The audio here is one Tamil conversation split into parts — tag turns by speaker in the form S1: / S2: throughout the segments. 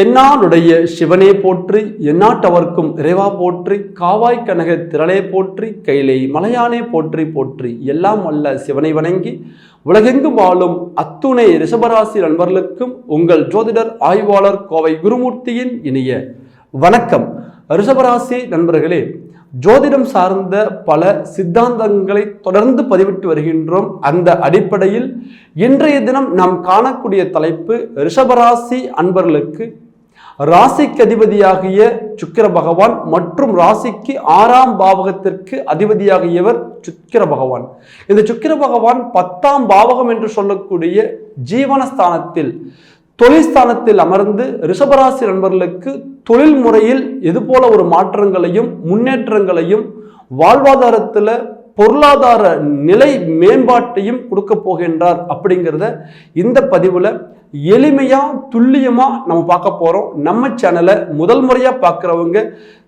S1: தென்னாளுடைய சிவனே போற்றி எந்நாட்டவர்க்கும் இறைவா போற்றி காவாய் கனக திரளே போற்றி கைலை மலையானே போற்றி போற்றி. எல்லாம் அல்ல சிவனை வணங்கி உலகெங்கும் வாழும் அத்துணை ரிஷபராசி நண்பர்களுக்கும் உங்கள் ஜோதிடர் ஆய்வாளர் கோவை குருமூர்த்தியின் இனிய வணக்கம். ரிஷபராசி நண்பர்களே ஜோதிடம் சார்ந்த பல சித்தாந்தங்களை தொடர்ந்து பதிவிட்டு வருகின்றோம். அந்த அடிப்படையில் இன்றைய தினம் நாம் காணக்கூடிய தலைப்பு ரிஷபராசி அன்பர்களுக்கு ராசிக்கு அதிபதியாகிய சுக்கிர பகவான் மற்றும் ராசிக்கு ஆறாம் பாவகத்திற்கு அதிபதியாகியவர் சுக்கிர பகவான். இந்த சுக்கிர பகவான் பத்தாம் பாவகம் என்று சொல்லக்கூடிய ஜீவனஸ்தானத்தில் தொழில்ஸ்தானத்தில் அமர்ந்து ரிஷபராசி நண்பர்களுக்கு தொழில் முறையில் இது போல ஒரு மாற்றங்களையும் முன்னேற்றங்களையும் வாழ்வாதாரத்தில் பொருளாதார நிலை மேம்பாட்டையும் கொடுக்க போகின்றார் அப்படிங்கிறத இந்த பதிவில் எளிமையாக துல்லியமாக நம்ம பார்க்க போகிறோம் நம்ம சேனலை முதல் முறையாக பார்க்குறவங்க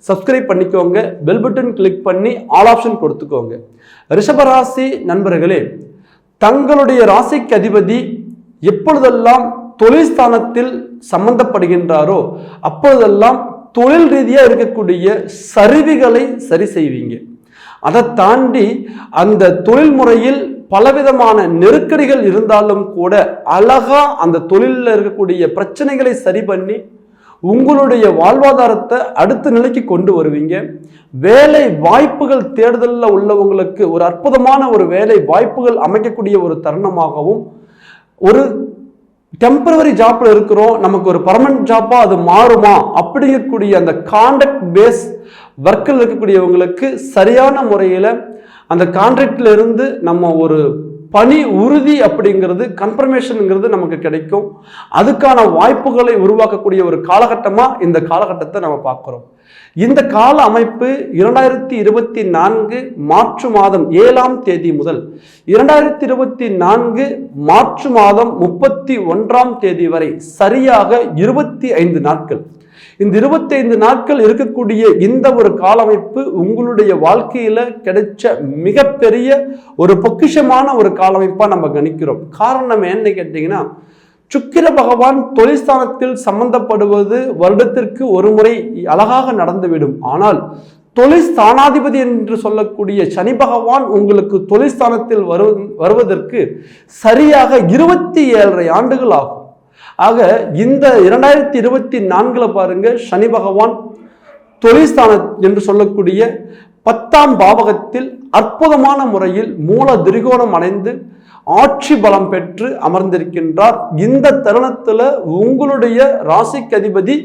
S1: சப்ஸ்கிரைப் பண்ணிக்கோங்க. பெல் பட்டன் கிளிக் பண்ணி ஆல் ஆப்ஷன் கொடுத்துக்கோங்க. ரிஷபராசி நண்பர்களே தங்களுடைய ராசிக்கு அதிபதி எப்பொழுதெல்லாம் தொழில் ஸ்தானத்தில் சம்பந்தப்படுகின்றாரோ அப்பொழுதெல்லாம் தொழில் ரீதியாக இருக்கக்கூடிய சரிவுகளை சரி செய்வீங்க. அதை தாண்டி அந்த தொழில் முறையில் பலவிதமான நெருக்கடிகள் இருந்தாலும் கூட அழகா அந்த தொழிலில் இருக்கக்கூடிய பிரச்சனைகளை சரி பண்ணி உங்களுடைய வாழ்வாதாரத்தை அடுத்த நிலைக்கு கொண்டு வருவீங்க. வேலை வாய்ப்புகள் தேடுதலில் உள்ளவங்களுக்கு ஒரு அற்புதமான ஒரு வேலை வாய்ப்புகள் அமைக்கக்கூடிய ஒரு தருணமாகவும் ஒரு டெம்பரவரி ஜாப்ல இருக்கிறோம் நமக்கு ஒரு பர்மனன்ட் ஜாப்பா அது மாறுமா? அப்படிங்கக்கூடிய அந்த கான்ட்ராக்ட் பேஸ் ஒர்க்கில் இருக்கக்கூடியவங்களுக்கு சரியான முறையில் அந்த கான்ட்ராக்ட்ல இருந்து நம்ம ஒரு பணி உறுதி அப்படிங்கிறது கன்ஃபர்மேஷனுங்கிறது நமக்கு கிடைக்கும். அதுக்கான வாய்ப்புகளை உருவாக்கக்கூடிய ஒரு காலகட்டமாக இந்த காலகட்டத்தை நம்ம பார்க்குறோம். இந்த கால அமைப்பு இரண்டாயிரத்தி இருபத்தி நான்கு மார்ச் மாதம் ஏழாம் தேதி முதல் இரண்டாயிரத்தி இருபத்தி நான்கு மார்ச் மாதம் முப்பத்தி ஒன்றாம் தேதி வரை சரியாக இருபத்தி ஐந்து நாட்கள். இந்த இருபத்தைந்து நாட்கள் இருக்கக்கூடிய இந்த ஒரு காலமைப்பு உங்களுடைய வாழ்க்கையில கிடைச்ச மிகப்பெரிய ஒரு பொக்கிஷமான ஒரு காலமைப்பா நம்ம கணிக்கிறோம். காரணம் என்ன கேட்டீங்கன்னா சுக்கிர பகவான் தொழில்ஸ்தானத்தில் சம்பந்தப்படுவது வருடத்திற்கு ஒரு முறை அழகாக நடந்துவிடும். ஆனால் தொழிற்ஸ்தானாதிபதி என்று சொல்லக்கூடிய சனி பகவான் உங்களுக்கு தொழில்ஸ்தானத்தில் வரு வருவதற்கு சரியாக இருபத்தி ஏழரை ஆண்டுகள் ஆகும். ஆக இந்த இரண்டாயிரத்தி இருபத்தி நான்கில் பாருங்க சனி பகவான் தொழில்ஸ்தானம் என்று சொல்லக்கூடிய பத்தாம் பாவகத்தில் அற்புதமான முறையில் மூல திரிகோணம் அடைந்து ஆட்சி பலம் பெற்று அமர்ந்திருக்கின்றார். இந்த தருணத்தில் உங்களுடைய ராசிக்கு அதிபதி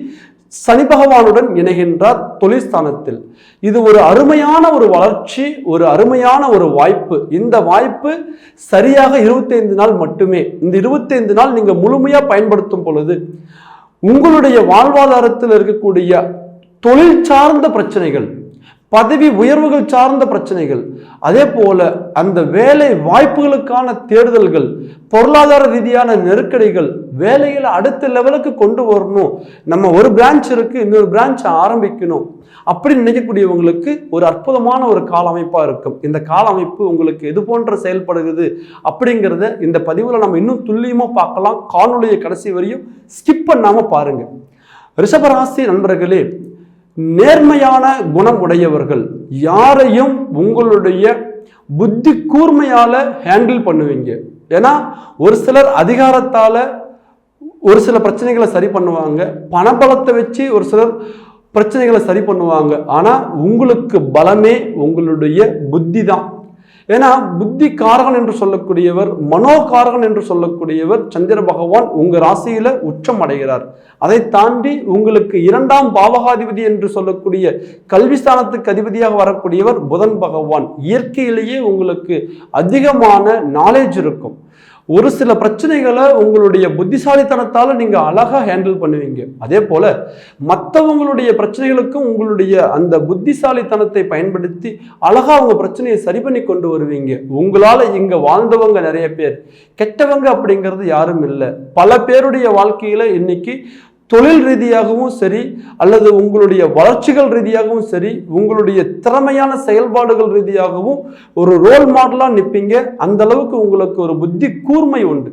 S1: சனி பகவானுடன் இணைகின்றார் தொழிற்ஸ்தானத்தில் இது ஒரு அருமையான ஒரு வளர்ச்சி ஒரு அருமையான ஒரு வாய்ப்பு. இந்த வாய்ப்பு சரியாக இருபத்தைந்து நாள் மட்டுமே. இந்த இருபத்தைந்து நாள் நீங்கள் முழுமையாக பயன்படுத்தும் பொழுது உங்களுடைய வாழ்வாதாரத்தில் இருக்கக்கூடிய தொழில் சார்ந்த பிரச்சனைகள் பதவி உயர்வுகள் சார்ந்த பிரச்சனைகள் அதே போல அந்த வேலை வாய்ப்புகளுக்கான தேடுதல்கள் பொருளாதார ரீதியான நெருக்கடிகள் வேலையில் அடுத்த லெவலுக்கு கொண்டு வரணும். நம்ம ஒரு பிரான்ச் இருக்கு இன்னொரு பிரான்ச் ஆரம்பிக்கணும். அப்படி நினைக்கக்கூடியவங்களுக்கு ஒரு அற்புதமான ஒரு கால அமைப்பா இருக்கும். இந்த கால அமைப்பு உங்களுக்கு எது போன்ற செயல்படுகிறது அப்படிங்கிறத இந்த பதிவில் நம்ம இன்னும் துல்லியமாக பார்க்கலாம். காணொலியை கடைசி வரையும் ஸ்கிப் பண்ணாம பாருங்க. ரிஷபராசி நண்பர்களே நேர்மையான குணம் உடையவர்கள் யாரையும் உங்களுடைய புத்தி கூர்மையால் ஹேண்டில் பண்ணுவீங்க. ஏன்னா ஒரு சிலர் அதிகாரத்தால் ஒரு சில பிரச்சனைகளை சரி பண்ணுவாங்க பணபலத்தை வச்சு ஒரு சிலர் பிரச்சனைகளை சரி பண்ணுவாங்க. ஆனால் உங்களுக்கு பலமே உங்களுடைய புத்தி தான் ஏன்னா புத்தி காரகன் என்று சொல்லக்கூடியவர் மனோகாரகன் என்று சொல்லக்கூடியவர் சந்திர பகவான் உங்கள் ராசியில் உச்சம் அடைகிறார். அதை தாண்டி உங்களுக்கு இரண்டாம் பாவகாதிபதி என்று சொல்லக்கூடிய கல்விஸ்தானத்துக்கு அதிபதியாக வரக்கூடியவர் புதன் பகவான். இயற்கையிலேயே உங்களுக்கு அதிகமான நாலேஜ் இருக்கும். ஒரு சில பிரச்சனைகளை உங்களுடைய புத்திசாலித்தனத்தால் நீங்கள் அழகாக ஹேண்டில் பண்ணுவீங்க. அதே போல் மற்றவங்களுடைய பிரச்சனைகளுக்கும் உங்களுடைய அந்த புத்திசாலித்தனத்தை பயன்படுத்தி அழகாக அவங்க பிரச்சனையை சரி பண்ணி கொண்டு வருவீங்க. உங்களால் இங்கே வாழ்ந்தவங்க நிறைய பேர். கெட்டவங்க அப்படிங்கிறது யாரும் இல்லை. பல பேருடைய வாழ்க்கையில் இன்னைக்கு தொழில் ரீதியாகவும் சரி அல்லது உங்களுடைய வளர்ச்சிகள் ரீதியாகவும் சரி உங்களுடைய திறமையான செயல்பாடுகள் ரீதியாகவும் ஒரு ரோல் மாடலாக நிற்பீங்க அந்த அளவுக்கு உங்களுக்கு ஒரு புத்தி கூர்மை உண்டு.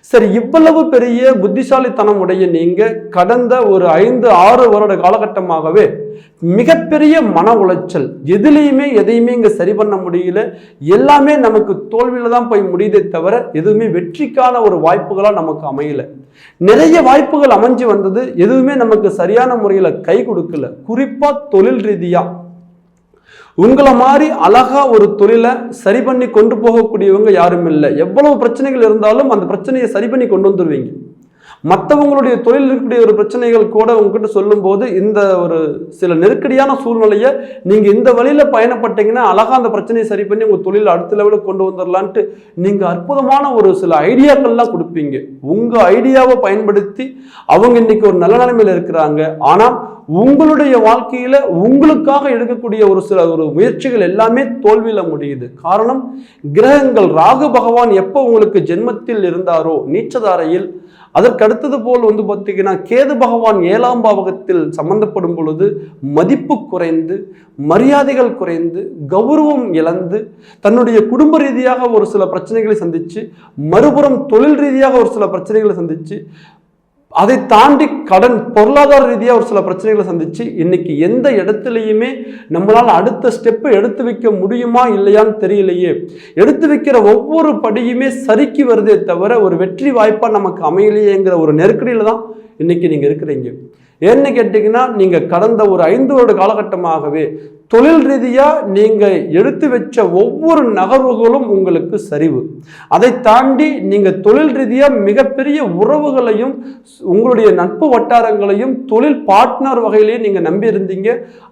S1: சரி இவ்வளவு பெரிய புத்திசாலித்தனம் உடைய நீங்க கடந்த ஒரு ஐந்து ஆறு வருட காலகட்டமாகவே மிகப்பெரிய மன உளைச்சல் எதுலேயுமே எதையுமே இங்கே சரி பண்ண முடியல எல்லாமே நமக்கு தோல்வியில் தான் போய் முடியுதே தவிர எதுவுமே வெற்றிக்கான ஒரு வாய்ப்புகளாக நமக்கு அமையல. நிறைய வாய்ப்புகள் அமைஞ்சு வந்தது எதுவுமே நமக்கு சரியான முறையில் கை கொடுக்கல. குறிப்பாக தொழில் ரீதியாக உங்களை மாதிரி அழகா ஒரு தொழிலை சரி பண்ணி கொண்டு போகக்கூடியவங்க யாரும் இல்லை. எவ்வளவு பிரச்சனைகள் இருந்தாலும் அந்த பிரச்சனையை சரி பண்ணி கொண்டு வந்துடுவீங்க மற்றவங்களுடைய தொழில் இருக்கக்கூடிய ஒரு பிரச்சனைகள் கூட உங்ககிட்ட சொல்லும்போது இந்த ஒரு சில நெருக்கடியான சூழ்நிலையை நீங்கள் இந்த வழியில் பயணப்பட்டீங்கன்னா அழகா அந்த பிரச்சனையை சரி பண்ணி உங்கள் தொழில் அடுத்த லெவலுக்கு கொண்டு வந்துடலான்ட்டு நீங்கள் அற்புதமான ஒரு சில ஐடியாக்கள்லாம் கொடுப்பீங்க. உங்கள் ஐடியாவை பயன்படுத்தி அவங்க இன்னைக்கு ஒரு நல்ல நிலைமையில் இருக்கிறாங்க. ஆனால் உங்களுடைய வாழ்க்கையில் உங்களுக்காக எடுக்கக்கூடிய ஒரு சில ஒரு முயற்சிகள் எல்லாமே தோல்வியில் முடியுது. காரணம் கிரகங்கள் ராகு பகவான் எப்போ உங்களுக்கு ஜென்மத்தில் இருந்தாரோ நீச்சதாரையில் அதற்கடுத்தது போல் வந்து பார்த்தீங்கன்னா கேது பகவான் ஏழாம் பாவகத்தில் சம்பந்தப்படும் பொழுது மதிப்பு குறைந்து மரியாதைகள் குறைந்து கௌரவம் இழந்து தன்னுடைய குடும்ப ரீதியாக ஒரு சில பிரச்சனைகளை சந்தித்து மறுபுறம் தொழில் ரீதியாக ஒரு சில பிரச்சனைகளை சந்தித்து அதை தாண்டி கடன் பொருளாதார ரீதியாக ஒரு சில பிரச்சனைகளை சந்திச்சு இன்னைக்கு எந்த இடத்துலையுமே நம்மளால் அடுத்த ஸ்டெப்பை எடுத்து வைக்க முடியுமா இல்லையான்னு தெரியலையே. எடுத்து வைக்கிற ஒவ்வொரு படியுமே சறுக்கி வருதே தவிர ஒரு வெற்றி வாய்ப்பாக நமக்கு அமையலையேங்கிற ஒரு நெருக்கடியில் தான் இன்னைக்கு நீங்கள் இருக்கிறீங்க. ஏன்னு கேட்டிங்கன்னா நீங்கள் கடந்த ஒரு ஐந்து வருட காலகட்டமாகவே தொழில் ரீதியாக நீங்கள் எடுத்து வச்ச ஒவ்வொரு நகர்வுகளும் உங்களுக்கு சரிவு. அதை தாண்டி நீங்கள் தொழில் ரீதியாக மிகப்பெரிய உறவுகளையும் உங்களுடைய நட்பு வட்டாரங்களையும் தொழில் பார்ட்னர் வகையிலையும் நீங்கள் நம்பி இருந்தீங்க.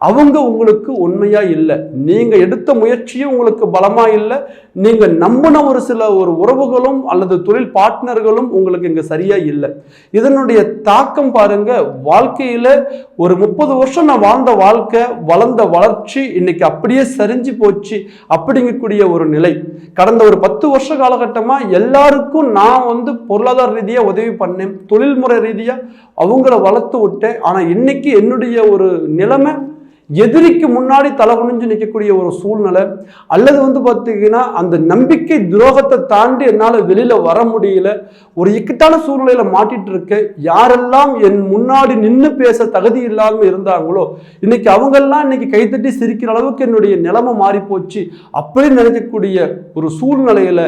S1: அவங்க உங்களுக்கு உண்மையாக இல்லை. நீங்கள் எடுத்த முயற்சியும் உங்களுக்கு பலமாக இல்லை. நீங்கள் நம்பின ஒரு சில ஒரு உறவுகளும் அல்லது தொழில் பார்ட்னர்களும் உங்களுக்கு இங்கே சரியாக இல்லை. இதனுடைய தாக்கம் பாருங்கள் வாழ்க்கையில் ஒரு முப்பது வருஷம் நான் வாழ்ந்த வாழ்க்கை வளர்ந்த வளர்ச்சி இன்னைக்கு அப்படியே சரிஞ்சு போச்சு அப்படிங்கக்கூடிய ஒரு நிலை. கடந்த ஒரு பத்து வருஷ காலகட்டமாக எல்லாருக்கும் நான் வந்து பொருளாதார ரீதியாக உதவி பண்ணேன் தொழில்முறை ரீதியாக அவங்கள வளர்த்து விட்டேன். ஆனால் இன்னைக்கு என்னுடைய ஒரு நிலைமை எதிரிக்கு முன்னாடி தலை குனிஞ்சு நிற்கக்கூடிய ஒரு சூழ்நிலை அல்லது வந்து பார்த்தீங்கன்னா அந்த நம்பிக்கை துரோகத்தை தாண்டி என்னால் வெளியில் வர முடியல ஒரு இக்கட்டான சூழ்நிலையில் மாட்டிட்டு இருக்க யாரெல்லாம் என் முன்னாடி நின்று பேச தகுதி இல்லாமல் இருந்தாங்களோ இன்னைக்கு அவங்கெல்லாம் இன்னைக்கு கைத்தட்டி சிரிக்கிற அளவுக்கு என்னுடைய நிலைமை மாறி போச்சு அப்படி நினைக்கக்கூடிய ஒரு சூழ்நிலையில்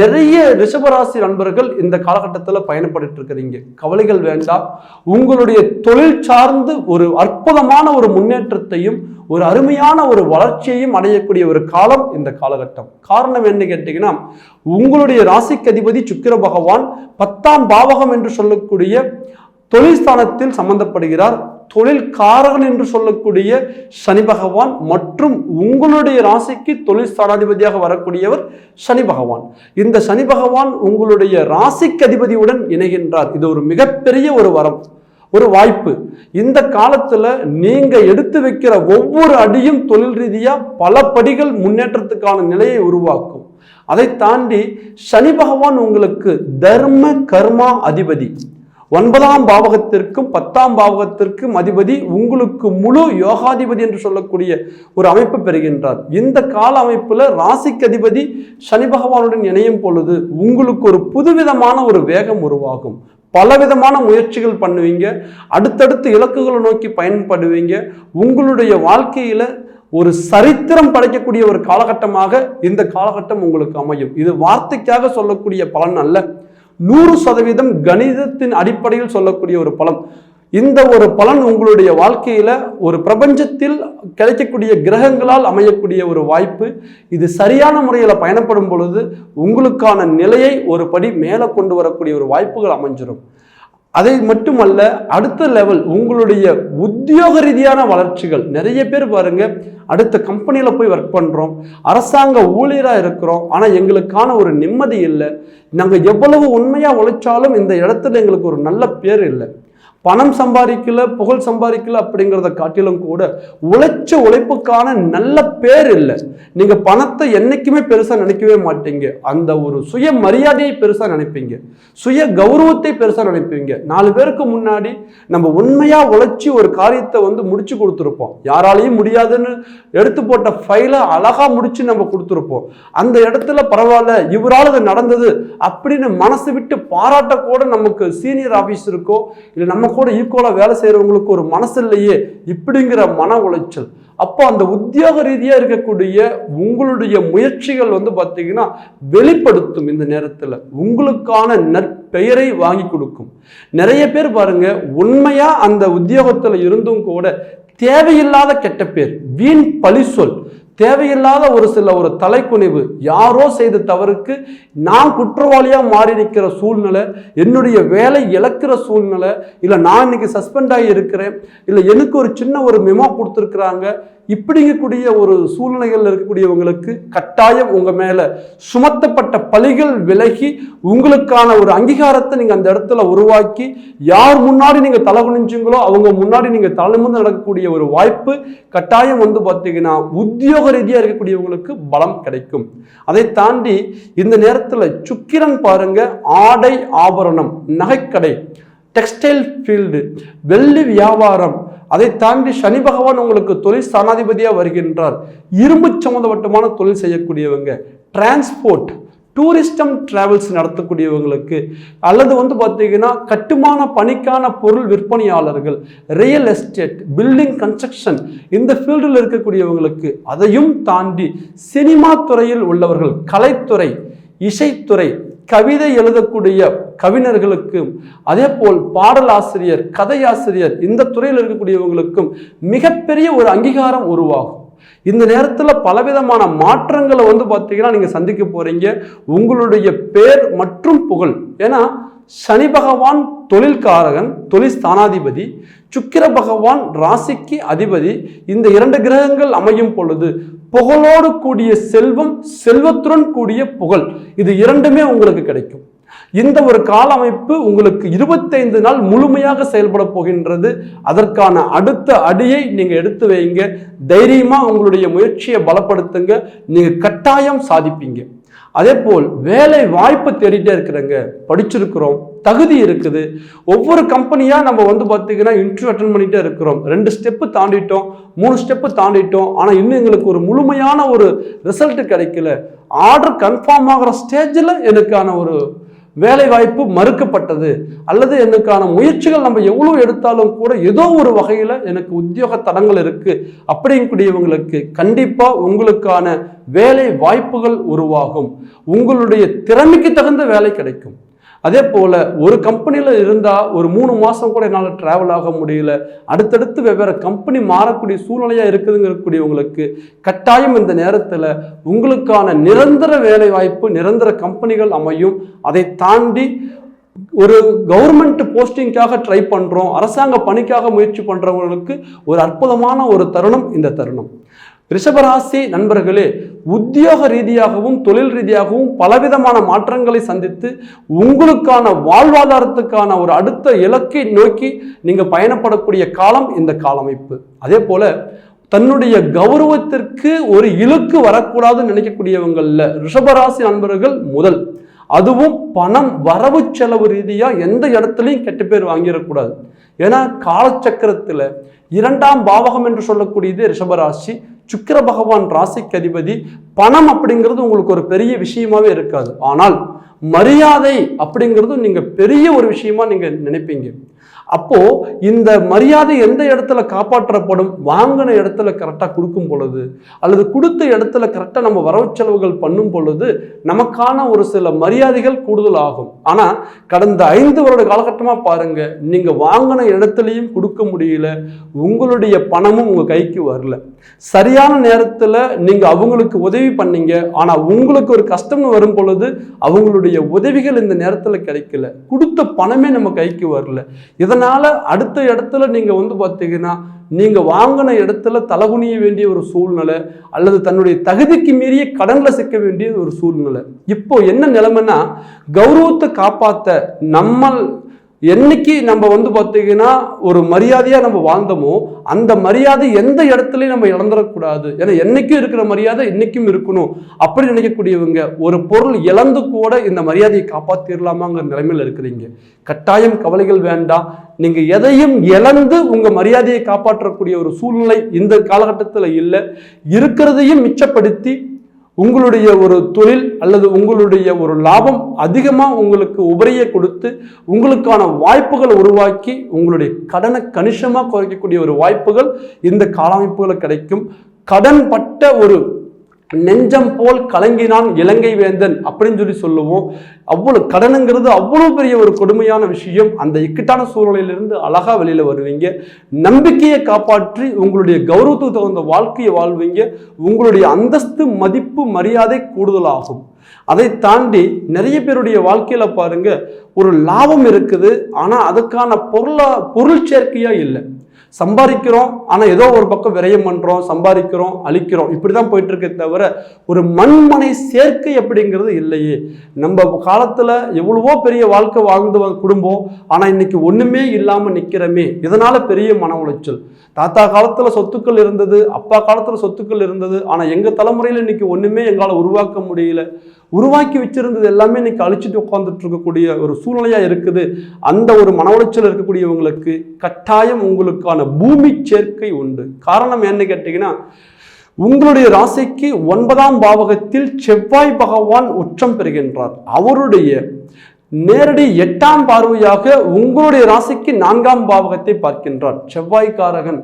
S1: நிறைய ரிஷபராசி நண்பர்கள் இந்த காலகட்டத்தில் பயணப்பட்டு இருக்கிறீங்க. கவலைகள் வேண்டாம். உங்களுடைய தொழில் சார்ந்து ஒரு அற்புதமான ஒரு முன்னேற்றத்தை முன்னேற்றத்தையும் ஒரு அருமையான ஒரு வளர்ச்சியையும் அடையக்கூடிய ஒரு காலம் இந்த காலகட்டம். காரணம் என்ன கேட்டீங்கன்னா உங்களுடைய ராசிக்கு அதிபதி சுக்கிர பகவான் பத்தாம் பாவகம் என்று சொல்லக்கூடிய தொழில்ஸ்தானத்தில் சம்பந்தப்படுகிறார். தொழில் காரகன் என்று சொல்லக்கூடிய சனி பகவான் மற்றும் உங்களுடைய ராசிக்கு தொழில் ஸ்தானாதிபதியாக வரக்கூடியவர் சனி பகவான். இந்த சனி பகவான் உங்களுடைய ராசிக்கு அதிபதியுடன் இணைகின்றார். இது ஒரு மிகப்பெரிய ஒரு வரம். ஒரு வாய்ப்பு. இந்த காலத்துல நீங்க எடுத்து வைக்கிற ஒவ்வொரு அடியும் தொழில் ரீதியா பல படிகள் முன்னேற்றத்துக்கான நிலையை உருவாக்கும். அதை தாண்டி சனி பகவான் உங்களுக்கு தர்ம கர்மா அதிபதி. ஒன்பதாம் பாவகத்திற்கும் பத்தாம் பாவகத்திற்கும் அதிபதி உங்களுக்கு முழு யோகாதிபதி என்று சொல்லக்கூடிய ஒரு அமைப்பு பெறுகின்றார். இந்த கால அமைப்புல ராசிக்கு அதிபதி சனி பகவானுடன் இணையும் பொழுது உங்களுக்கு ஒரு புதுவிதமான ஒரு வேகம் உருவாகும். பலவிதமான முயற்சிகள் பண்ணுவீங்க. அடுத்தடுத்து இலக்குகளை நோக்கி பயன்படுவீங்க. உங்களுடைய வாழ்க்கையில் ஒரு சரித்திரம் படைக்கக்கூடிய ஒரு காலகட்டமாக இந்த காலகட்டம் உங்களுக்கு அமையும். இது வார்த்தைக்காக சொல்லக்கூடிய பலன் அல்ல. நூறு சதவீதம் கணிதத்தின் அடிப்படையில் சொல்லக்கூடிய ஒரு பலன். இந்த ஒரு பலன் உங்களுடைய வாழ்க்கையில ஒரு பிரபஞ்சத்தில் கிடைக்கக்கூடிய கிரகங்களால் அமையக்கூடிய ஒரு வாய்ப்பு. இது சரியான முறையில் பயணப்படும் பொழுது உங்களுக்கான நிலையை ஒரு படி மேலே கொண்டு வரக்கூடிய ஒரு வாய்ப்புகள் அமைஞ்சிடும் அதை மட்டுமல்ல அடுத்த லெவல் உங்களுடைய உத்தியோக ரீதியான வளர்ச்சிகள். நிறைய பேர் பாருங்க அடுத்த கம்பெனியில் போய் ஒர்க் பண்ணுறோம் அரசாங்க ஊழியராக இருக்கிறோம். ஆனால் எங்களுக்கான ஒரு நிம்மதி இல்லை. நாங்கள் எவ்வளவு உண்மையாக உழைச்சாலும் இந்த இடத்துல எங்களுக்கு ஒரு நல்ல பேர் இல்லை. பணம் சம்பாதிக்கல புகழ் சம்பாதிக்கல அப்படிங்கிறத காட்டிலும் கூட உழைச்ச உழைப்புக்கான நல்ல பேர் இல்லை. நீங்க பணத்தை என்னைக்குமே பெருசா நினைக்கவே மாட்டீங்க. அந்த ஒரு சுய மரியாதையை பெருசா நினைப்பீங்க. சுய கௌரவத்தை பெருசா நினைப்பீங்க. நாலு பேருக்கு முன்னாடி நம்ம உண்மையா உழைச்சி ஒரு காரியத்தை வந்து முடிச்சு கொடுத்துருப்போம். யாராலையும் முடியாதுன்னு எடுத்து போட்ட ஃபைலை அழகா முடிச்சு நம்ம கொடுத்துருப்போம். அந்த இடத்துல பரவாயில்ல இவரால் இது நடந்தது அப்படின்னு மனசு விட்டு பாராட்ட கூட நமக்கு சீனியர் ஆஃபீஸ் இருக்கோ இல்லை நம்ம கூட ஈக்குவலாக வேலை செய்கிறவங்களுக்கு ஒரு மனசு இல்லையே இப்படிங்கிற மன உளைச்சல். அப்போ அந்த உத்தியோக ரீதியாக இருக்கக்கூடிய உங்களுடைய முயற்சிகள் வந்து பார்த்தீங்கன்னா வெளிப்படுத்தும் இந்த நேரத்தில். உங்களுக்கான நற்பெயரை வாங்கி கொடுக்கும். நிறைய பேர் பாருங்க உண்மையாக அந்த உத்தியோகத்தில் இருந்தும் கூட தேவையில்லாத கெட்ட பேர் வீண் பழி சொல் தேவையில்லாத ஒரு சில ஒரு தலைக்குனிவு யாரோ செய்த தவறுக்கு நான் குற்றவாளியாக மாறி நிற்கிற சூழ்நிலை என்னுடைய வேலை இழக்கிற சூழ்நிலை இல்லை நான் இன்னைக்கு சஸ்பெண்ட் ஆகி இருக்கிறேன் இல்லை எனக்கு ஒரு சின்ன ஒரு மெமோ கொடுத்துருக்குறாங்க இப்படிங்கக்கூடிய ஒரு சூழ்நிலைகள் இருக்கக்கூடியவங்களுக்கு கட்டாயம் உங்கள் மேலே சுமத்தப்பட்ட பழிகள் விலகி உங்களுக்கான ஒரு அங்கீகாரத்தை நீங்கள் அந்த இடத்துல உருவாக்கி யார் முன்னாடி நீங்கள் தலை குனிஞ்சிங்களோ அவங்க முன்னாடி நீங்கள் தலைமுந்து நடக்கக்கூடிய ஒரு வாய்ப்பு கட்டாயம் வந்து பார்த்தீங்கன்னா உத்தியோக ரீதியாக இருக்கக்கூடியவங்களுக்கு பலம் கிடைக்கும். அதை தாண்டி இந்த நேரத்தில் சுக்கிரன் பாருங்க ஆடை ஆபரணம் நகைக்கடை டெக்ஸ்டைல் ஃபீல்டு வெள்ளி வியாபாரம் அதை தாண்டி சனி பகவான் உங்களுக்கு தொழில் ஸ்தானாதிபதியாக வருகின்றார். இரும்பு சம்மந்தப்பட்டமான தொழில் செய்யக்கூடியவங்க டிரான்ஸ்போர்ட் டூரிஸ்டம் டிராவல்ஸ் நடத்தக்கூடியவங்களுக்கு அல்லது வந்து பார்த்தீங்கன்னா கட்டுமான பணிக்கான பொருள் விற்பனையாளர்கள் ரியல் எஸ்டேட் பில்டிங் கன்ஸ்ட்ரக்ஷன் இந்த ஃபீல்டில் இருக்கக்கூடியவங்களுக்கு அதையும் தாண்டி சினிமா துறையில் உள்ளவர்கள் கலைத்துறை இசைத்துறை கவிதை எழுதக்கூடிய கவிஞர்களுக்கும் அதே போல் பாடலாசிரியர் கதையாசிரியர் இந்த துறையில் இருக்கக்கூடியவங்களுக்கும் மிகப்பெரிய ஒரு அங்கீகாரம் உருவாகும். இந்த நேரத்தில் பலவிதமான மாற்றங்களை வந்து பார்த்தீங்கன்னா நீங்கள் சந்திக்க போறீங்க. உங்களுடைய பேர் மற்றும் புகழ். ஏன்னா சனி பகவான் தொழில்காரகன் தொழில் ஸ்தானாதிபதி சுக்கிர பகவான் ராசிக்கு அதிபதி இந்த இரண்டு கிரகங்கள் அமையும் பொழுது புகழோடு கூடிய செல்வம் செல்வத்துடன் கூடிய புகழ். இது இரண்டுமே உங்களுக்கு கிடைக்கும். இந்த ஒரு கால அமைப்பு உங்களுக்கு இருபத்தைந்து நாள் முழுமையாக செயல்பட போகின்றது. அதற்கான அடுத்த அடியை நீங்க எடுத்து வைங்க. தைரியமா உங்களுடைய முயற்சியை பலப்படுத்துங்க. நீங்க கட்டாயம் சாதிப்பீங்க. அதே போல் வேலை வாய்ப்பு தேடிட்டே இருக்கிறங்க. படிச்சிருக்கிறோம். தகுதி இருக்குது. ஒவ்வொரு கம்பெனியாக நம்ம வந்து பார்த்தீங்கன்னா இன்டர்வியூ அட்டன் பண்ணிட்டே இருக்கிறோம். ரெண்டு ஸ்டெப்பு தாண்டிட்டோம். மூணு ஸ்டெப்பு தாண்டிட்டோம். ஆனால் இன்னும் எங்களுக்கு ஒரு முழுமையான ஒரு ரிசல்ட் கிடைக்கல. ஆர்டர் கன்ஃபார்ம் ஆகிற ஸ்டேஜில் எனக்கான ஒரு வேலைவாய்ப்பு மறுக்கப்பட்டது. அல்லது எனக்கான முயற்சிகள் நம்ம எவ்வளோ எடுத்தாலும் கூட ஏதோ ஒரு வகையில் எனக்கு உத்தியோக தடங்கள் இருக்குது அப்படிங்கக்கூடியவங்களுக்கு கண்டிப்பாக உங்களுக்கான வேலை வாய்ப்புகள் உருவாகும். உங்களுடைய திறமைக்கு தகுந்த வேலை கிடைக்கும். அதே போல் ஒரு கம்பெனியில் இருந்தால் ஒரு மூணு மாதம் கூட என்னால் ட்ராவல் ஆக முடியல. அடுத்தடுத்து வெவ்வேறு கம்பெனி மாறக்கூடிய சூழ்நிலையாக இருக்குதுங்கக்கூடியவங்களுக்கு கட்டாயம் இந்த நேரத்தில் உங்களுக்கான நிரந்தர வேலை வாய்ப்பு நிரந்தர கம்பெனிகள் அமையும். அதை தாண்டி ஒரு கவர்மெண்ட் போஸ்டிங்காக ட்ரை பண்ணுறோம் அரசாங்க பணிக்காக முயற்சி பண்ணுறவங்களுக்கு ஒரு அற்புதமான ஒரு தருணம் இந்த தருணம். ரிஷபராசி நண்பர்களே உத்தியோக ரீதியாகவும் தொழில் ரீதியாகவும் பலவிதமான மாற்றங்களை சந்தித்து உங்களுக்கான வாழ்வாதாரத்துக்கான ஒரு அடுத்த இலக்கை நோக்கி நீங்கள் பயணப்படக்கூடிய காலம் இந்த காலமைப்பு. அதே போல தன்னுடைய கௌரவத்திற்கு ஒரு இழுக்கு வரக்கூடாதுன்னு நினைக்கக்கூடியவங்களில் ரிஷபராசி நண்பர்கள் முதல். அதுவும் பணம் வரவு செலவு ரீதியாக எந்த இடத்துலையும் கெட்ட பேர் வாங்கிடக்கூடாது. ஏன்னா காலச்சக்கரத்தில் இரண்டாம் பாவகம் என்று சொல்லக்கூடியது ரிஷபராசி சுக்கிர பகவான் ராசிக்கு அதிபதி பணம் அப்படிங்கிறது உங்களுக்கு ஒரு பெரிய விஷயமாவே இருக்காது. ஆனால் மரியாதை அப்படிங்கிறது நீங்க பெரிய ஒரு விஷயமா நீங்க நினைப்பீங்க. அப்போ இந்த மரியாதை எந்த இடத்துல காப்பாற்றப்படும்? வாங்கின இடத்துல கரெக்டாக கொடுக்கும் பொழுது அல்லது கொடுத்த இடத்துல கரெக்டாக நம்ம வரவு செலவுகள் பண்ணும் பொழுது நமக்கான ஒரு சில மரியாதைகள் கூடுதல் ஆகும் ஆனால் கடந்த ஐந்து வருட காலகட்டமாக பாருங்க நீங்க வாங்கின இடத்துலையும் கொடுக்க முடியல உங்களுடைய பணமும் உங்க கைக்கு வரல. சரியான நேரத்தில் நீங்க அவங்களுக்கு உதவி பண்ணீங்க ஆனால் உங்களுக்கு ஒரு கஷ்டம்னு வரும் பொழுது அவங்களுடைய உதவிகள் இந்த நேரத்தில் கிடைக்கல. கொடுத்த பணமே நம்ம கைக்கு வரல. இதை அடுத்த இடத்துல நீங்க வந்து பார்த்தீங்கன்னா நீங்க வாங்கின இடத்துல தலகுனிய வேண்டிய ஒரு சூழ்நிலை அல்லது தன்னுடைய தகுதிக்கு மீறிய கடன்களை சிக்க வேண்டிய ஒரு சூழ்நிலை. இப்போ என்ன நிலைமைன்னா கௌரவத்தை காப்பாத்த நம்ம என்னைக்கு நம்ம வந்து பார்த்தீங்கன்னா ஒரு மரியாதையாக நம்ம வாழ்ந்தோமோ அந்த மரியாதை எந்த இடத்துலையும் நம்ம இழந்துடக்கூடாது. ஏன்னா என்னைக்கும் இருக்கிற மரியாதை இன்னைக்கும் இருக்கணும். அப்படி நினைக்கக்கூடியவங்க ஒரு பொருள் இழந்து கூட இந்த மரியாதையை காப்பாற்றிடலாமாங்கிற நிலைமையில் இருக்கிறீங்க. கட்டாயம் கவலைகள் வேண்டாம். நீங்கள் எதையும் இழந்து உங்கள் மரியாதையை காப்பாற்றக்கூடிய ஒரு சூழ்நிலை இந்த காலகட்டத்தில் இல்லை. இருக்கிறதையும் மிச்சப்படுத்தி உங்களுடைய ஒரு தொழில் அல்லது உங்களுடைய ஒரு லாபம் அதிகமாக உங்களுக்கு உபரியை கொடுத்து உங்களுக்கான வாய்ப்புகளை உருவாக்கி உங்களுடைய கடனை கணிசமாக குறைக்கக்கூடிய ஒரு வாய்ப்புகள் இந்த காலமைப்புகளை கிடைக்கும். கடன்பட்ட ஒரு நெஞ்சம் போல் கலங்கினான் இலங்கை வேந்தன் அப்படின்னு சொல்லி சொல்லுவோம். அவ்வளோ கடனுங்கிறது அவ்வளோ பெரிய ஒரு கொடுமையான விஷயம். அந்த இக்கட்டான சூழ்நிலையிலிருந்து அழகாக வெளியில் வருவீங்க. நம்பிக்கையை காப்பாற்றி உங்களுடைய கௌரவத்துக்கு தகுந்த வாழ்க்கையை வாழ்வீங்க. உங்களுடைய அந்தஸ்து மதிப்பு மரியாதை கூடுதலாகும். அதை தாண்டி நிறைய பேருடைய வாழ்க்கையில் பாருங்க ஒரு லாபம் இருக்குது. ஆனால் அதுக்கான பொருளா பொருள் சேர்க்கையாக இல்லை. சம்பாதிக்கிறோம் ஆனால் ஏதோ ஒரு பக்கம் விரயம் பண்ணுறோம் சம்பாதிக்கிறோம் அழிக்கிறோம். இப்படி தான் போயிட்டுருக்கே தவிர ஒரு மண்மனை சேர்க்கை அப்படிங்கிறது இல்லையே. நம்ம காலத்தில் எவ்வளவோ பெரிய வாழ்க்கை வாழ்ந்து குடும்பம் ஆனால் இன்னைக்கு ஒன்றுமே இல்லாமல் நிற்கிறோமே இதனால் பெரிய மன உளைச்சல். தாத்தா காலத்தில் சொத்துக்கள் இருந்தது அப்பா காலத்தில் சொத்துக்கள் இருந்தது ஆனால் எங்கள் தலைமுறையில் இன்னைக்கு ஒன்றுமே எங்களால் உருவாக்க முடியல. உருவாக்கி வச்சிருந்தது எல்லாமே இன்னைக்கு அழிச்சிட்டு உட்காந்துட்டு இருக்கக்கூடிய ஒரு சூழ்நிலையாக இருக்குது. அந்த ஒரு மன உளைச்சல் இருக்கக்கூடியவங்களுக்கு கட்டாயம் உங்களுக்கான பூமி சேர்க்கை உண்டு. காரணம் என்ன கேட்டீங்கன்னா உங்களுடைய ராசிக்கு ஒன்பதாம் பாவகத்தில் செவ்வாய் பகவான் உச்சம் பெறுகின்றார். அவருடைய நேரடி எட்டாம் பார்வையாக உங்களுடைய ராசிக்கு நான்காம் பாவகத்தை பார்க்கின்றார். செவ்வாய்க்காரகன்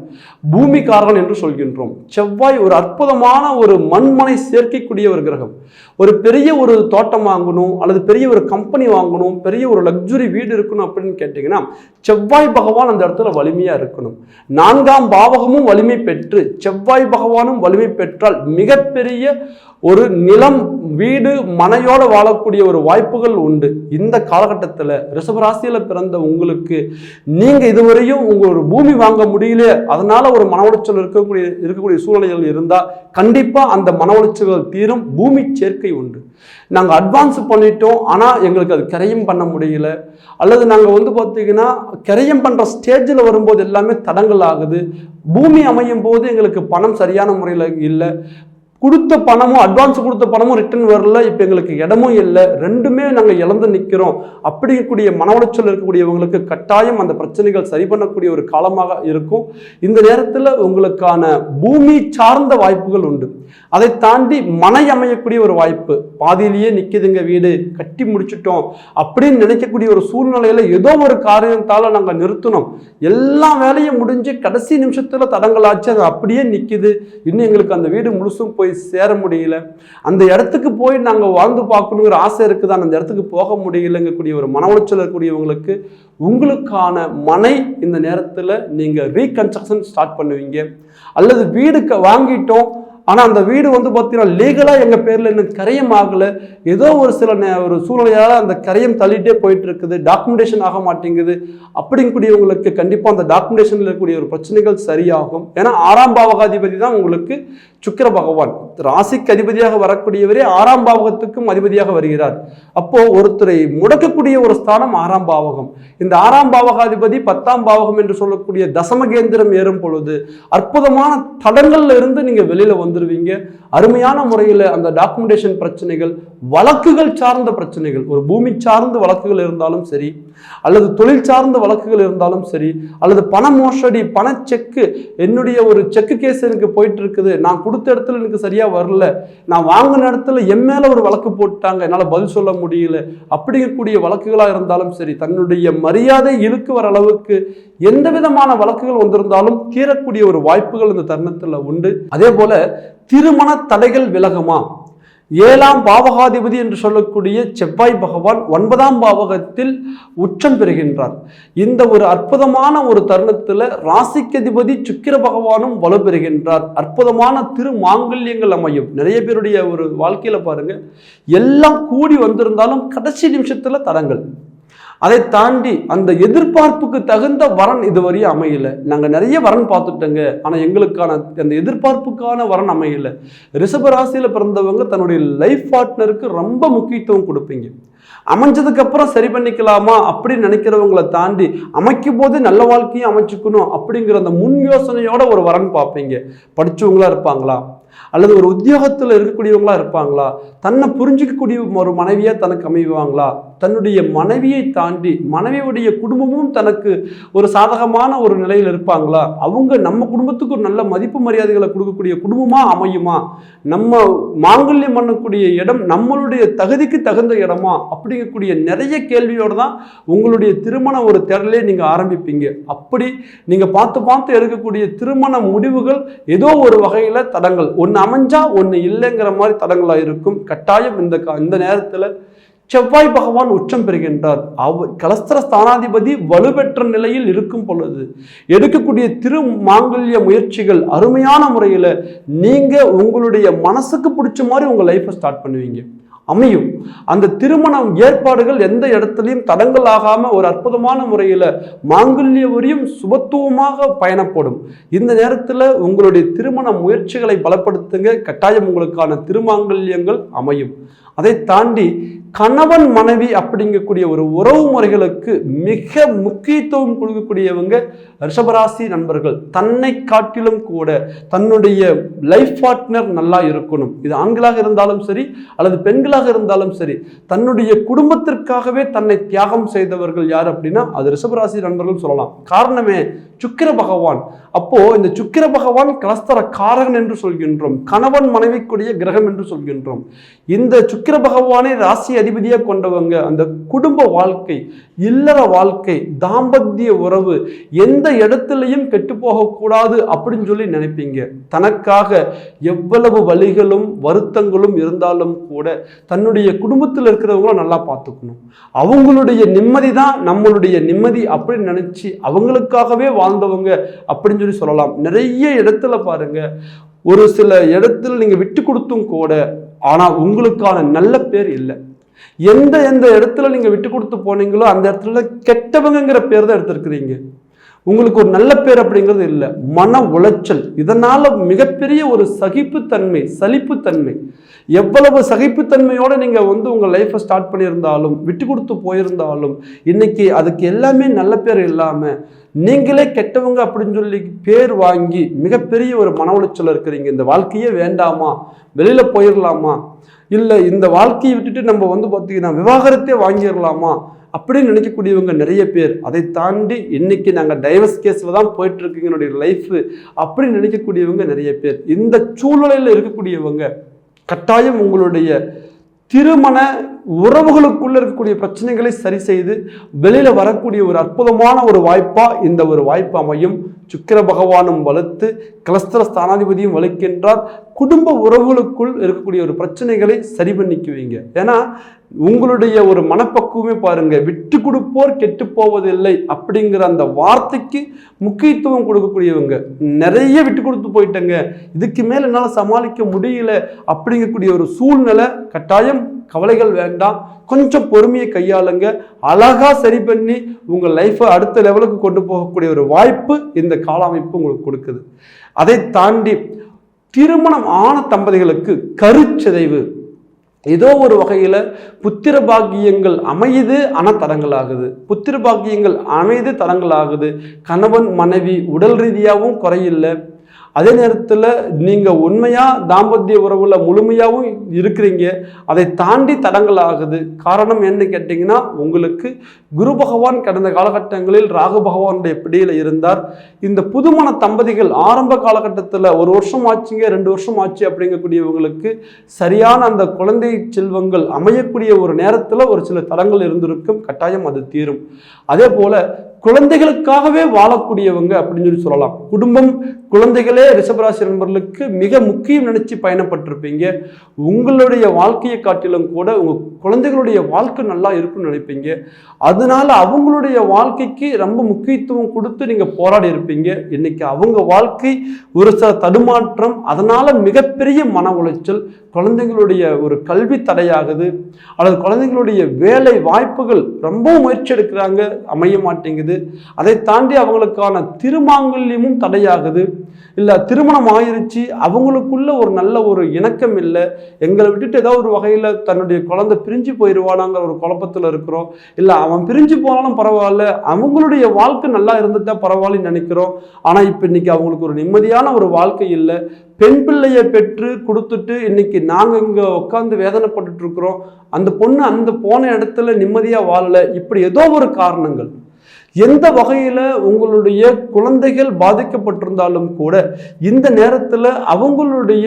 S1: பூமிக்காரகன் என்று சொல்கின்றோம். செவ்வாய் ஒரு அற்புதமான ஒரு மண்மனை சேர்க்கக்கூடிய ஒரு கிரகம். ஒரு பெரிய ஒரு தோட்டம் வாங்கணும் அல்லது பெரிய ஒரு கம்பெனி வாங்கணும் பெரிய ஒரு லக்ஸுரி வீடு இருக்கணும் அப்படின்னு கேட்டிங்கன்னா செவ்வாய் பகவான் அந்த இடத்துல வலிமையாக இருக்கணும். நான்காம் பாவகமும் வலிமை பெற்று செவ்வாய் பகவானும் வலிமை பெற்றால் மிகப்பெரிய ஒரு நிலம் வீடு மனையோடு வாழக்கூடிய ஒரு வாய்ப்புகள் உண்டு. இந்த காலகட்டத்தில் ரிஷபராசியில் பிறந்த உங்களுக்கு நீங்கள் இதுவரையும் உங்கள் ஒரு பூமி வாங்க முடியல அதனால் ஒரு மன உளைச்சல் இருக்கக்கூடிய இருக்கக்கூடிய சூழ்நிலைகள் இருந்தால் கண்டிப்பாக அந்த மன உளைச்சல்கள் தீரும் பூமி சேர்க்கை உண்டு. நாங்கள் அட்வான்ஸ் பண்ணிட்டோம் ஆனால் எங்களுக்கு அது கரையும் பண்ண முடியல. அல்லது நாங்கள் வந்து பார்த்தீங்கன்னா கிரையம் பண்ணுற ஸ்டேஜில் வரும்போது எல்லாமே தடங்கள் ஆகுது. பூமி அமையும் போது எங்களுக்கு பணம் சரியான முறையில் இல்லை. கொடுத்த பணமும் அட்வான்ஸ் கொடுத்த பணமும் ரிட்டர்ன் வரல. இப்போ எங்களுக்கு இடமும் இல்லை. ரெண்டுமே நாங்கள் இழந்து நிற்கிறோம் அப்படி இருக்கக்கூடிய மன உளைச்சல் இருக்கக்கூடியவங்களுக்கு கட்டாயம் அந்த பிரச்சனைகள் சரி பண்ணக்கூடிய ஒரு காலமாக இருக்கும். இந்த நேரத்தில் உங்களுக்கான பூமி சார்ந்த வாய்ப்புகள் உண்டு. அதை தாண்டி மனை அமையக்கூடிய ஒரு வாய்ப்பு. பாதியிலேயே நிற்கிதுங்க வீடு கட்டி முடிச்சிட்டோம் அப்படின்னு நினைக்கக்கூடிய ஒரு சூழ்நிலையில் ஏதோ ஒரு காரியத்தால் நாங்கள் நிறுத்தினோம். எல்லா வேலையும் முடிஞ்சு கடைசி நிமிஷத்தில் தடங்களாச்சு அது அப்படியே நிற்கிது இன்னும் எங்களுக்கு அந்த வீடு முழுசும் போய் சேர முடியல. அந்த இடத்துக்கு போய் நாங்கள் வாழ்ந்து பார்க்கணுங்கிற ஆசை இருக்குதான். அந்த இடத்துக்கு போக முடியலங்கக்கூடிய ஒரு மன உளைச்சல் இருக்கக்கூடியவங்களுக்கு உங்களுக்கான மனை இந்த நேரத்தில் நீங்கள் ரீகன்ஸ்ட்ரக்ஷன் ஸ்டார்ட் பண்ணுவீங்க. அல்லது வீடு க- வாங்கிட்டோம். ஆனால் அந்த வீடு வந்து பார்த்தீங்கன்னா லீகலாக எங்கள் பேரில் இன்னும் கரையம் ஆகலை. ஏதோ ஒரு சில நே- ஒரு சூழ்நிலையால் அந்த கரையம் தள்ளிகிட்டே போயிட்டு இருக்குது டாக்குமெண்டேஷன் ஆக மாட்டேங்குது. அப்படிங்கக்கூடியவங்களுக்கு கண்டிப்பாக அந்த டாக்குமெண்டேஷனில் இருக்கக்கூடிய ஒரு பிரச்சனைகள் சரியாகும். ஏன்னா ஆறாம் பாவகாதிபதி தான் உங்களுக்கு சுக்கிர பகவான். ராசிக்கு அதிபதியாக வரக்கூடியவரே ஆறாம் பாவகத்துக்கும் அதிபதியாக வருகிறார். அப்போது ஒருத்தரை முடக்கக்கூடிய ஒரு ஸ்தானம் ஆறாம் பாவகம். இந்த ஆறாம் பாவகாதிபதி பத்தாம் பாவகம் என்று சொல்லக்கூடிய தசமகேந்திரம் ஏறும் பொழுது அற்புதமான தடங்கள்ல இருந்து வெளியில் வந்து வந்துடுவீங்க அருமையான முறையில் அந்த டாக்குமெண்டேஷன் பிரச்சனைகள் வழக்குகள் சார்ந்த பிரச்சனைகள் ஒரு பூமி சார்ந்த வழக்குகள் இருந்தாலும் சரி அல்லது தொழில் சார்ந்த வழக்குகள் இருந்தாலும் சரி அல்லது பண மோசடி பண செக்கு என்னுடைய ஒரு செக்கு கேஸ் எனக்கு போயிட்டு இருக்குது நான் கொடுத்த இடத்துல எனக்கு சரியா வரல நான் வாங்கின இடத்துல என் மேல ஒரு வழக்கு போட்டாங்க என்னால் பதில் சொல்ல முடியல அப்படிங்கக்கூடிய வழக்குகளாக இருந்தாலும் சரி தன்னுடைய மரியாதை இழுக்கு வர அளவுக்கு எந்த விதமான வழக்குகள் வந்திருந்தாலும் தீரக்கூடிய ஒரு வாய்ப்புகள் இந்த தருணத்தில் உண்டு. அதே போல திருமண தடைகள் விலகுமா? ஏழாம் பாவகாதிபதி என்று சொல்லக்கூடிய செவ்வாய் பகவான் ஒன்பதாம் பாவகத்தில் உச்சம் பெறுகின்றார். இந்த ஒரு அற்புதமான ஒரு தருணத்தில் ராசிக்கதிபதி சுக்கிர பகவானும் வலு பெறுகின்றார். அற்புதமான திரு மாங்கல்யங்கள் அமையும். நிறைய பேருடைய ஒரு வாழ்க்கையில பாருங்க எல்லாம் கூடி வந்திருந்தாலும் கடைசி நிமிஷத்துல தடங்கள். அதை தாண்டி அந்த எதிர்பார்ப்புக்கு தகுந்த வரன் இதுவரையும் அமையல. நாங்கள் நிறைய வரன் பார்த்துட்டோங்க. ஆனால் எங்களுக்கான அந்த எதிர்பார்ப்புக்கான வரன் அமையல. ரிஷப ராசியில் பிறந்தவங்க தன்னுடைய லைஃப் பார்ட்னருக்கு ரொம்ப முக்கியத்துவம் கொடுப்பீங்க. அமைஞ்சதுக்கு அப்புறம் சரி பண்ணிக்கலாமா அப்படின்னு நினைக்கிறவங்களை தாண்டி அமைக்கும் போது நல்ல வாழ்க்கையும் அமைச்சுக்கணும் அப்படிங்கிற அந்த முன் யோசனையோட ஒரு வரன் பார்ப்பீங்க. படிச்சவங்களா இருப்பாங்களா? அல்லது ஒரு உத்தியோகத்தில் இருக்கக்கூடியவங்களா இருப்பாங்களா? தன்னை புரிஞ்சிக்கக்கூடிய ஒரு மனைவியா தனக்கு அமைவாங்களா? தன்னுடைய மனைவியை தாண்டி மனைவியுடைய குடும்பமும் தனக்கு ஒரு சாதகமான ஒரு நிலையில் இருப்பாங்களா? அவங்க நம்ம குடும்பத்துக்கு ஒரு நல்ல மதிப்பு மரியாதைகளை கொடுக்கக்கூடிய குடும்பமா அமையுமா? நம்ம மாங்கல்யம் பண்ணக்கூடிய இடம் நம்மளுடைய தகுதிக்கு தகுந்த இடமா? அப்படிங்கக்கூடிய நிறைய கேள்வியோடு தான் உங்களுடைய திருமண ஒரு தேடலே நீங்கள் ஆரம்பிப்பீங்க. அப்படி நீங்கள் பார்த்து பார்த்து எடுக்கக்கூடிய திருமண முடிவுகள் ஏதோ ஒரு வகையில் தடங்கள். ஒன்று அமைஞ்சா ஒன்று இல்லைங்கிற மாதிரி தடங்களாக இருக்கும். கட்டாயம் இந்த கா- இந்த நேரத்தில் செவ்வாய் பகவான் உச்சம் பெறுகின்றார். அவ கலஸ்தர ஸ்தானாதிபதி வலுப்பெற்ற நிலையில் இருக்கும் பொழுது எடுக்கக்கூடிய திரு மாங்கல்ய முயற்சிகள் அருமையான முறையில் நீங்கள் உங்களுடைய மனசுக்கு பிடிச்ச மாதிரி உங்கள் லைஃப்பை ஸ்டார்ட் பண்ணுவீங்க. அமையும். அந்த திருமணம் ஏற்பாடுகள் எந்த இடத்துலையும் தடங்கள் ஆகாம ஒரு அற்புதமான முறையில் மாங்கல்ய உரியும் சுபத்துவமாக பயணப்படும். இந்த நேரத்தில் உங்களுடைய திருமண முயற்சிகளை பலப்படுத்துங்க. கட்டாயம் உங்களுக்கான திருமாங்கல்யங்கள் அமையும். அதை தாண்டி கணவன் மனைவி அப்படிங்கக்கூடிய ஒரு உறவு முறைகளுக்கு மிக முக்கியத்துவம் கொடுக்கக்கூடியவங்க ரிஷபராசி நண்பர்கள். தன்னை காட்டிலும் கூட தன்னுடைய லைஃப் பார்ட்னர் நல்லா இருக்கணும். இது ஆண்களாக இருந்தாலும் சரி அல்லது பெண்கள் பெண்களாக இருந்தாலும் சரி தன்னுடைய குடும்பத்திற்காகவே தன்னை தியாகம் செய்தவர்கள் யார் அப்படின்னா அது ரிஷபராசி நண்பர்கள் சொல்லலாம். காரணமே சுக்கிர பகவான். அப்போ இந்த சுக்கிர பகவான் கலஸ்தர காரகன் என்று சொல்கின்றோம். கணவன் மனைவிக்குரிய கிரகம் என்று சொல்கின்றோம். இந்த சுக்கிர பகவானை ராசி அதிபதியாக கொண்டவங்க அந்த குடும்ப வாழ்க்கை இல்லற வாழ்க்கை தாம்பத்திய உறவு எந்த இடத்துலையும் கெட்டு போகக்கூடாது அப்படின்னு சொல்லி நினைப்பீங்க. தனக்காக எவ்வளவு வழிகளும் வருத்தங்களும் இருந்தாலும் கூட தன்னுடைய குடும்பத்தில் இருக்கிறவங்களும் நல்லா பார்த்துக்கணும். அவங்களுடைய நிம்மதி தான் நம்மளுடைய நிம்மதி அப்படின்னு நினச்சி அவங்களுக்காகவே வாழ்ந்தவங்க அப்படின்னு சொல்லி சொல்லலாம். நிறைய இடத்துல பாருங்கள் ஒரு சில இடத்துல நீங்கள் விட்டு கொடுத்தும் கூட ஆனால் உங்களுக்கான நல்ல பேர் இல்லை. எந்த எந்த இடத்துல நீங்கள் விட்டு கொடுத்து போனீங்களோ அந்த இடத்துல கெட்டவங்கங்கிற பேர் தான் எடுத்திருக்கிறீங்க. உங்களுக்கு ஒரு நல்ல பேர் அப்படிங்கிறது இல்லை. மன உளைச்சல். இதனால் மிகப்பெரிய ஒரு சகிப்புத்தன்மை சலிப்புத்தன்மை. எவ்வளவு சகிப்புத்தன்மையோடு நீங்கள் வந்து உங்கள் லைஃப்பை ஸ்டார்ட் பண்ணியிருந்தாலும் விட்டு கொடுத்து போயிருந்தாலும் இன்றைக்கி அதுக்கு எல்லாமே நல்ல பேர் இல்லாமல் நீங்களே கெட்டவங்க அப்படின்னு சொல்லி பேர் வாங்கி மிகப்பெரிய ஒரு மன உளைச்சல் இருக்கிறீங்க. இந்த வாழ்க்கையே வேண்டாமா? வெளியில் போயிடலாமா இல்லை இந்த வாழ்க்கையை விட்டுட்டு நம்ம வந்து பார்த்தீங்கன்னா விவாகரத்தே வாங்கிடலாமா அப்படின்னு நினைக்கக்கூடியவங்க நிறைய பேர். அதை தாண்டி இன்னைக்கு நாங்கள் டைவர்ஸ் கேஸில் தான் போயிட்டு இருக்குங்க என்னுடைய அப்படின்னு நினைக்கக்கூடியவங்க நிறைய பேர். இந்த சூழ்நிலையில் இருக்கக்கூடியவங்க கட்டாயம் உங்களுடைய திருமண உறவுகளுக்குள்ள இருக்கக்கூடிய பிரச்சனைகளை சரி செய்து வெளியில வரக்கூடிய ஒரு அற்புதமான ஒரு வாய்ப்பா இந்த ஒரு வாய்ப்பு அமையும். சுக்கிர பகவானும் வலுத்து கலஸ்திர ஸ்தானாதிபதியும் வலுக்கின்றார். குடும்ப உறவுகளுக்குள் இருக்கக்கூடிய ஒரு பிரச்சனைகளை சரி பண்ணிக்குவீங்க. ஏன்னா உங்களுடைய ஒரு மனப்பக்குவமே பாருங்க. விட்டு கொடுப்போர் கெட்டு போவதில்லை அப்படிங்கிற அந்த வார்த்தைக்கு முக்கியத்துவம் கொடுக்கக்கூடியவங்க. நிறைய விட்டு கொடுத்து போயிட்டங்க. இதுக்கு மேல என்னால் சமாளிக்க முடியல அப்படிங்கக்கூடிய ஒரு சூழ்நிலை கட்டாயம் கவலைகள் வேண்டாம். கொஞ்சம் பொறுமையை கையாளுங்க. அழகா சரி பண்ணி உங்க லைஃப்பை அடுத்த லெவலுக்கு கொண்டு போகக்கூடிய ஒரு வாய்ப்பு இந்த கால அமைப்பு உங்களுக்கு கொடுக்குது. அதை தாண்டி திருமணம் ஆன தம்பதிகளுக்கு கருச்சிதைவு. ஏதோ ஒரு வகையில் புத்திர பாக்கியங்கள் அமையுது ஆனால் தடங்களாகுது புத்திர பாக்கியங்கள் அமைது தடங்களாகுது. கணவன் மனைவி உடல் ரீதியாகவும் குறையில்லை. அதே நேரத்தில் நீங்கள் உண்மையாக தாம்பத்திய உறவில் முழுமையாகவும் இருக்கிறீங்க அதை தாண்டி தடங்கள் ஆகுது. காரணம் என்ன கேட்டிங்கன்னா உங்களுக்கு குரு பகவான் கடந்த காலகட்டங்களில் ராகு பகவானுடைய பிடியில் இருந்தார். இந்த புதுமண தம்பதிகள் ஆரம்ப காலகட்டத்தில் ஒரு வருஷம் ஆச்சுங்க ரெண்டு வருஷம் ஆச்சு அப்படிங்கக்கூடியவங்களுக்கு சரியான அந்த குழந்தை செல்வங்கள் அமையக்கூடிய ஒரு நேரத்தில் ஒரு சில தடங்கள் இருந்திருக்கும். கட்டாயம் அது தீரும். அதே போல் குழந்தைகளுக்காகவே வாழக்கூடியவங்க அப்படின்னு சொல்லி சொல்லலாம். குடும்பம் குழந்தைகளே ரிஷபராசி நண்பர்களுக்கு மிக முக்கியம் நினைச்சு பயணப்பட்டிருப்பீங்க. உங்களுடைய வாழ்க்கையை காட்டிலும் கூட உங்க குழந்தைகளுடைய வாழ்க்கை நல்லா இருக்கும்னு நினைப்பீங்க. அதனால அவங்களுடைய வாழ்க்கைக்கு ரொம்ப முக்கியத்துவம் கொடுத்து நீங்க போராடி இருப்பீங்க. இன்னைக்கு அவங்க வாழ்க்கை ஒரு சில தடுமாற்றம் அதனால மிகப்பெரிய மன உளைச்சல் குழந்தைங்களுடைய ஒரு கல்வி தடையாகுது. அல்லது குழந்தைங்களுடைய வேலை வாய்ப்புகள் ரொம்ப முயற்சி எடுக்கிறாங்க அமைய மாட்டேங்குது. அதை தாண்டி அவங்களுக்கான திருமாங்கல்யமும் தடையாகுது. இல்லை திருமணம் ஆயிருச்சு அவங்களுக்குள்ள ஒரு நல்ல ஒரு இணக்கம் இல்லை. எங்களை விட்டுட்டு ஏதோ ஒரு வகையில் தன்னுடைய குழந்தை பிரிஞ்சு போயிடுவானாங்கிற ஒரு குழப்பத்தில் இருக்கிறோம். இல்லை அவன் பிரிஞ்சு போனாலும் பரவாயில்ல அவங்களுடைய வாழ்க்கை நல்லா இருந்துட்டா பரவாயில்லன்னு நினைக்கிறோம். ஆனால் இப்போ இன்னைக்கு அவங்களுக்கு ஒரு நிம்மதியான ஒரு வாழ்க்கை இல்லை. பெண் பிள்ளையை பெற்று கொடுத்துட்டு இன்னைக்கு நாங்கள் இங்கே உட்காந்து வேதனைப்பட்டுட்டு இருக்கிறோம். அந்த பொண்ணு அந்த போன இடத்துல நிம்மதியாக வாழலை. இப்படி ஏதோ ஒரு காரணங்கள். எந்த வகையில் உங்களுடைய குழந்தைகள் பாதிக்கப்பட்டிருந்தாலும் கூட இந்த நேரத்தில் அவங்களுடைய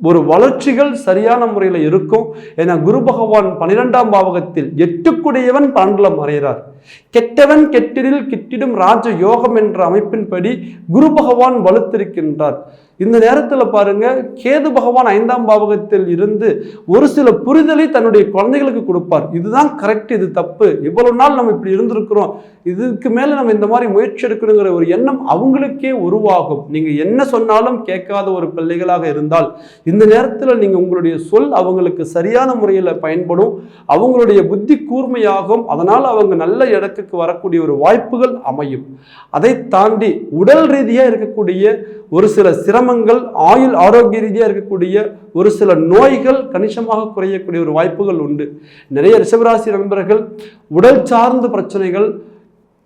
S1: ஒரு வளர்ச்சிகள் சரியான முறையில் இருக்கும் ஏன்னா குரு பகவான் பன்னிரெண்டாம் பாவகத்தில் எட்டுக்குடையவன் பன்னெண்டுல மறைகிறார். கெட்டவன் கெட்டிடில் கிட்டிடும் ராஜ யோகம் என்ற அமைப்பின்படி குரு பகவான் வலுத்திருக்கின்றார். இந்த நேரத்தில் பாருங்க கேது பகவான் ஐந்தாம் பாவகத்தில் இருந்து ஒரு சில புரிதலை தன்னுடைய குழந்தைகளுக்கு கொடுப்பார். இதுதான் கரெக்ட் இது தப்பு. இவ்வளவு நாள் நம்ம இப்படி இருந்திருக்கிறோம். இதுக்கு மேலே நம்ம இந்த மாதிரி முயற்சி எடுக்கணுங்கிற ஒரு எண்ணம் அவங்களுக்கே உருவாகும். நீங்கள் என்ன சொன்னாலும் கேட்காத ஒரு பிள்ளைகளாக இருந்தால் இந்த நேரத்தில் நீங்கள் உங்களுடைய சொல் அவங்களுக்கு சரியான முறையில் பயன்படும். அவங்களுடைய புத்தி கூர்மையாகும். அதனால் அவங்க நல்ல இடத்துக்கு வரக்கூடிய ஒரு வாய்ப்புகள் அமையும். அதை தாண்டி உடல் ரீதியாக இருக்கக்கூடிய ஒரு சில சிரமங்கள் ஆயுள் ஆரோக்கிய ரீதியாக இருக்கக்கூடிய ஒரு சில நோய்கள் கணிசமாக குறையக்கூடிய ஒரு வாய்ப்புகள் உண்டு. நிறைய ரிஷபராசி நண்பர்கள் உடல் சார்ந்த பிரச்சனைகள்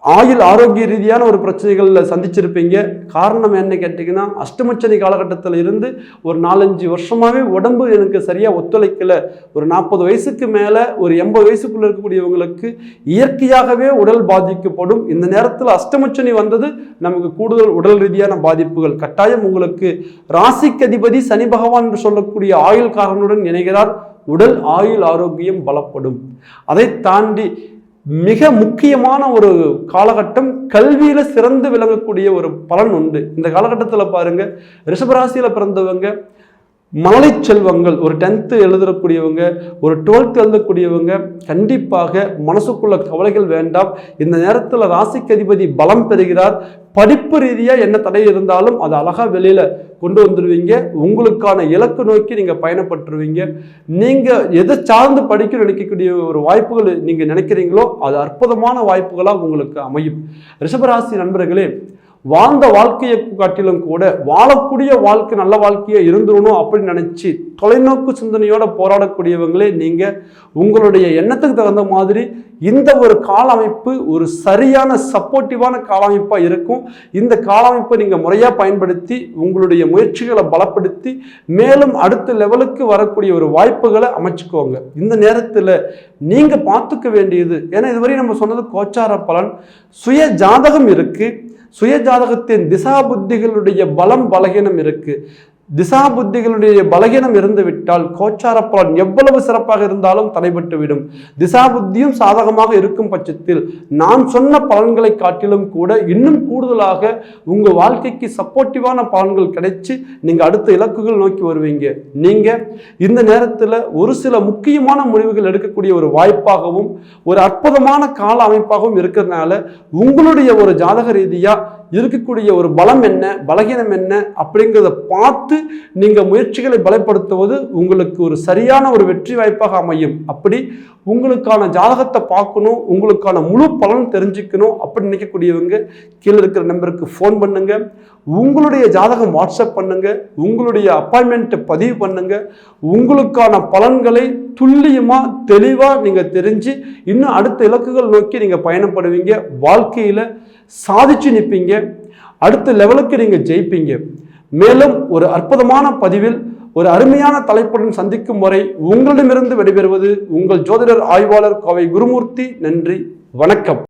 S1: ஆயுள் ஆரோக்கிய ரீதியான ஒரு பிரச்சனைகளில் சந்திச்சிருப்பீங்க. காரணம் என்ன கேட்டிங்கன்னா அஷ்டமச்சனி காலகட்டத்தில் இருந்து ஒரு நாலஞ்சு வருஷமாகவே உடம்பு எனக்கு சரியாக ஒத்துழைக்கலை. ஒரு நாற்பது வயசுக்கு மேலே ஒரு எண்பது வயசுக்குள்ளே இருக்கக்கூடியவங்களுக்கு இயற்கையாகவே உடல் பாதிக்கப்படும். இந்த நேரத்தில் அஷ்டமச்சனி வந்தது நமக்கு கூடுதல் உடல் ரீதியான பாதிப்புகள். கட்டாயம் உங்களுக்கு ராசிக்கு அதிபதி சனி பகவான் என்று சொல்லக்கூடிய ஆயுள் காரனுடன் இணைகிறார். உடல் ஆயுள் ஆரோக்கியம் பலப்படும். அதை தாண்டி மிக முக்கியமான ஒரு காலகட்டம் கல்வியில சிறந்து விளங்கக்கூடிய ஒரு பலன் உண்டு. இந்த காலகட்டத்தில் பாருங்க ரிஷபராசியில பிறந்தவங்க மலை செல்வங்கள் ஒரு டென்த்து எழுதக்கூடியவங்க ஒரு டுவெல்த் எழுதக்கூடியவங்க கண்டிப்பாக மனசுக்குள்ள கவலைகள் வேண்டாம். இந்த நேரத்தில் ராசிக்கு அதிபதி பலம் பெறுகிறார். படிப்பு ரீதியாக என்ன தடை இருந்தாலும் அது அழகாக வெளியில் கொண்டு வந்துடுவீங்க உங்களுக்கான இலக்கு நோக்கி நீங்கள் பயணப்பட்டுருவீங்க. நீங்கள் எதை சார்ந்து படிக்க நினைக்கக்கூடிய ஒரு வாய்ப்புகள் நீங்கள் நினைக்கிறீங்களோ அது அற்புதமான வாய்ப்புகளாக உங்களுக்கு அமையும். ரிஷபராசி நண்பர்களே வாழ்ந்த வாழ்க்கையை காட்டிலும் கூட வாழக்கூடிய வாழ்க்கை நல்ல வாழ்க்கையை இருந்துடணும் அப்படின்னு நினச்சி தொலைநோக்கு சிந்தனையோட போராடக்கூடியவங்களே நீங்கள் உங்களுடைய எண்ணத்துக்கு தகுந்த மாதிரி இந்த ஒரு கால அமைப்பு ஒரு சரியான சப்போர்ட்டிவான கால அமைப்பாக இருக்கும். இந்த கால அமைப்பை நீங்கள் முறையாக பயன்படுத்தி உங்களுடைய முயற்சிகளை பலப்படுத்தி மேலும் அடுத்த லெவலுக்கு வரக்கூடிய ஒரு வாய்ப்புகளை அமைச்சுக்கோங்க. இந்த நேரத்தில் நீங்கள் பார்த்துக்க வேண்டியது ஏன்னா இதுவரை நம்ம சொன்னது கோச்சார பலன் சுய ஜாதகம் இருக்குது சுயஜாதகத்தின் திசா புத்திகளுடைய பலம் பலகீனம் இருக்குது திசா புத்திகளுடைய பலகீனம் இருந்துவிட்டால் கோச்சார பலன் எவ்வளவு சிறப்பாக இருந்தாலும் தடைபட்டுவிடும். திசா புத்தியும் சாதகமாக இருக்கும் பட்சத்தில் நான் சொன்ன பலன்களை காட்டிலும் கூட இன்னும் கூடுதலாக உங்கள் வாழ்க்கைக்கு சப்போர்ட்டிவான பலன்கள் கிடைச்சி நீங்கள் அடுத்த இலக்குகள் நோக்கி வருவீங்க. நீங்கள் இந்த நேரத்தில் ஒரு சில முக்கியமான முடிவுகள் எடுக்கக்கூடிய ஒரு வாய்ப்பாகவும் ஒரு அற்புதமான கால அமைப்பாகவும் இருக்கிறதுனால உங்களுடைய ஒரு ஜாதக ரீதியாக இருக்கக்கூடிய ஒரு பலம் என்ன பலகீனம் என்ன அப்படிங்கிறத பார்த்து நீங்கள் முயற்சிகளை பலப்படுத்துவது உங்களுக்கு ஒரு சரியான ஒரு வெற்றி வாய்ப்பாக அமையும். அப்படி உங்களுக்கான ஜாதகத்தை பார்க்கணும் உங்களுக்கான முழு பலன் தெரிஞ்சுக்கணும் அப்படி நினைக்கக்கூடியவங்க கீழே இருக்கிற நம்பருக்கு ஃபோன் பண்ணுங்க. உங்களுடைய ஜாதகம் வாட்ஸ்அப் பண்ணுங்க. உங்களுடைய அப்பாயின்மெண்ட்டை பதிவு பண்ணுங்க. உங்களுக்கான பலன்களை துல்லியமாக தெளிவாக நீங்கள் தெரிஞ்சு இன்னும் அடுத்த இலக்குகள் நோக்கி நீங்கள் பயணப்படுவீங்க. வாழ்க்கையில் சாதிச்சு நிற்பீங்க அடுத்த லெவலுக்கு நீங்கள் ஜெயிப்பீங்க. மேலும் ஒரு அற்புதமான பதிவில் ஒரு அருமையான தலைப்புடன் சந்திக்கும் வரை உங்களிடமிருந்து விடைபெறுவது உங்கள் ஜோதிடர் ஆய்வாளர் கோவை குருமூர்த்தி. நன்றி. வணக்கம்.